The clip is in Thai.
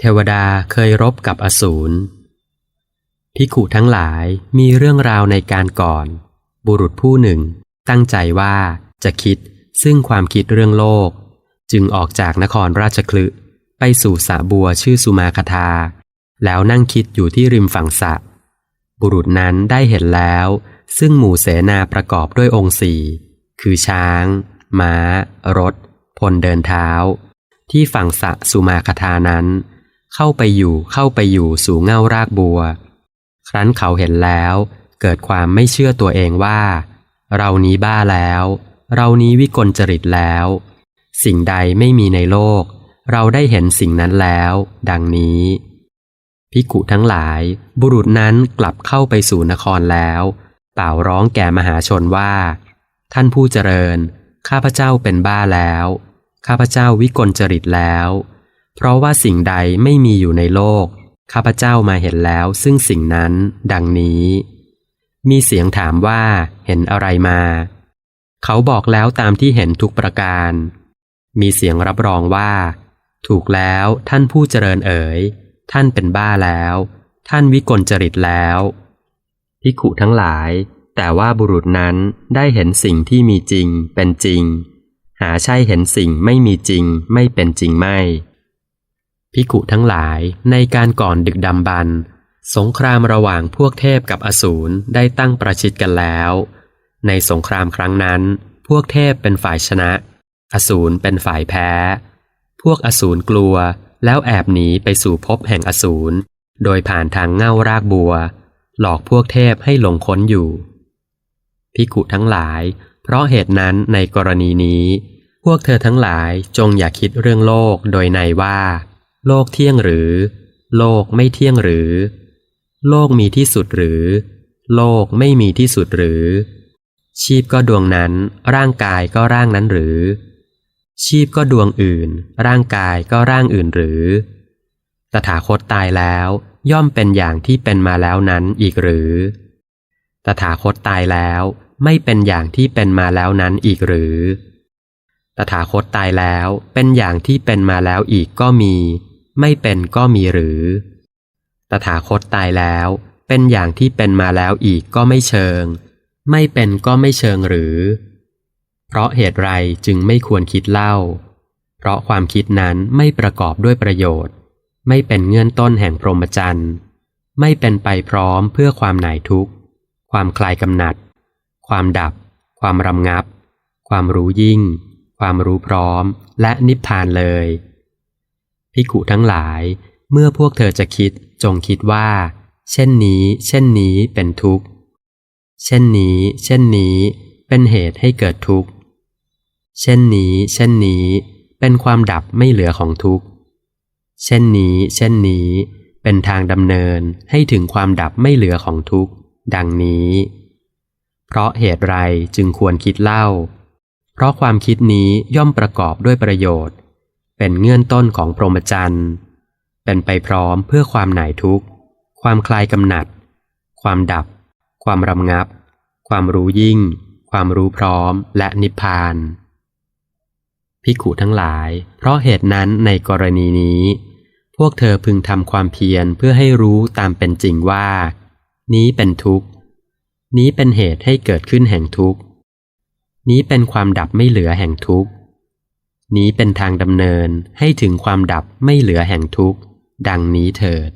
เทวดาเคยรบกับอสูรพิขุทั้งหลายมีเรื่องราวในการก่อน บุรุษผู้หนึ่ง ตั้งใจว่าจะคิดซึ่งความคิดเรื่องโลก จึงออกจากนครราชคลึไปสู่สระบัวชื่อสุมาคทา แล้วนั่งคิดอยู่ที่ริมฝั่งสระบุรุษนั้นได้เห็นแล้ว ซึ่งหมู่เสนาประกอบด้วยองค์สี่คือช้างม้า รถ พลเดินเท้า ที่ฝั่งสระสุมาคทานั้น เข้าไปอยู่เข้าไปอยู่สู่เง่ารากบัว ครั้นเขาเห็นแล้ว เกิดความไม่เชื่อตัวเองว่า เรานี้บ้าแล้ว เรานี้วิกลจริตแล้ว สิ่งใดไม่มีในโลก เราได้เห็นสิ่งนั้นแล้ว ดังนี้พิกุทั้งหลาย บุรุษนั้นกลับเข้าไปสู่นครแล้ว เป่าร้องแก่มหาชนว่า ท่านผู้เจริญ ข้าพเจ้าเป็นบ้าแล้ว ข้าพเจ้าวิกลจริตแล้ว เพราะว่าสิ่งใดไม่มีอยู่ในโลก ข้าพเจ้ามาเห็นแล้ว ซึ่งสิ่งนั้น ดังนี้ มีเสียงถามว่า เห็นอะไรมา เขาบอกแล้วตามที่เห็นทุกประการ มีเสียงรับรองว่า ถูกแล้วท่านผู้เจริญเอ๋ย ท่านเป็นบ้าแล้ว ท่านวิกลจริตแล้วพิขุทั้งหลาย แต่ว่าบุรุษนั้นได้เห็นสิ่งที่มีจริงเป็นจริง หาใช่เห็นสิ่งไม่มีจริงไม่เป็นจริงไม่ พิกุทั้งหลายในการก่อนดึกดำบรรสงครามระหว่างพวกเทพกับอสูรได้ตั้งประชิดกันแล้ว ในสงครามครั้งนั้น พวกเทพเป็นฝ่ายชนะ อสูรเป็นฝ่ายแพ้ พวกอสูรกลัวแล้วแอบหนีไปสู่ภพแห่งอสูรโดยผ่านทางเง่ารากบัว หลอกพวกเทพให้หลงค้นอยู่พิกุทั้งหลาย เพราะเหตุนั้นในกรณีนี้ พวกเธอทั้งหลายจงอย่าคิดเรื่องโลกโดยในว่า โลกเที่ยงหรือ โลกไม่เที่ยงหรือ โลกมีที่สุดหรือ โลกไม่มีที่สุดหรือ ชีพก็ดวงนั้น ร่างกายก็ร่างนั้นหรือ ชีพก็ดวงอื่น ร่างกายก็ร่างอื่นหรือ ตถาคตตายแล้ว ย่อมเป็นอย่างที่เป็นมาแล้วนั้นอีกหรือ ตถาคตตายแล้วไม่เป็นอย่างที่เป็นมาแล้วนั้นอีกหรือ ตถาคตตายแล้วเป็นอย่างที่เป็นมาแล้วอีกก็มี ไม่เป็นก็มีหรือ ตถาคตตายแล้ว เป็นอย่างที่เป็นมาแล้วอีกก็ไม่เชิง ไม่เป็นก็ไม่เชิงหรือ เพราะเหตุไรจึงไม่ควรคิดเล่า เพราะความคิดนั้นไม่ประกอบด้วยประโยชน์ ไม่เป็นเงื่อนต้นแห่งพรหมจรรย์ไม่เป็นไปพร้อมเพื่อความหน่ายทุกข์ ความคลายกำหนัด ความดับ ความรำงับ ความรู้ยิ่ง ความรู้พร้อม และนิพพานเลย พิกุทั้งหลาย เมื่อพวกเธอจะคิดจงคิดว่า เช่นนี้ เช่นนี้เป็นทุกข์ เช่นนี้ เช่นนี้เป็นเหตุให้เกิดทุกข์ เช่นนี้ เช่นนี้ เป็นความดับไม่เหลือของทุกข์ เช่นนี้ เช่นนี้ เป็นทางดำเนินให้ถึงความดับไม่เหลือของทุกข์ ดังนี้ เพราะเหตุไรจึงควรคิดเล่า เพราะความคิดนี้ย่อมประกอบด้วยประโยชน์ เป็นเงื่อนต้นของพรหมจรรย์ เป็นไปพร้อมเพื่อความหน่ายทุกข์ ความคลายกำหนัด ความดับ ความรำงับ ความรู้ยิ่ง ความรู้พร้อม และนิพพานพิขุทั้งหลาย เพราะเหตุนั้นในกรณีนี้ พวกเธอพึงทำความเพียรเพื่อให้รู้ตามเป็นจริงว่า นี้เป็นทุกข์ นี้เป็นเหตุให้เกิดขึ้นแห่งทุกข์ นี้เป็นความดับไม่เหลือแห่งทุกข์ นี้เป็นทางดำเนินให้ถึงความดับไม่เหลือแห่งทุกข์ ดังนี้เถิด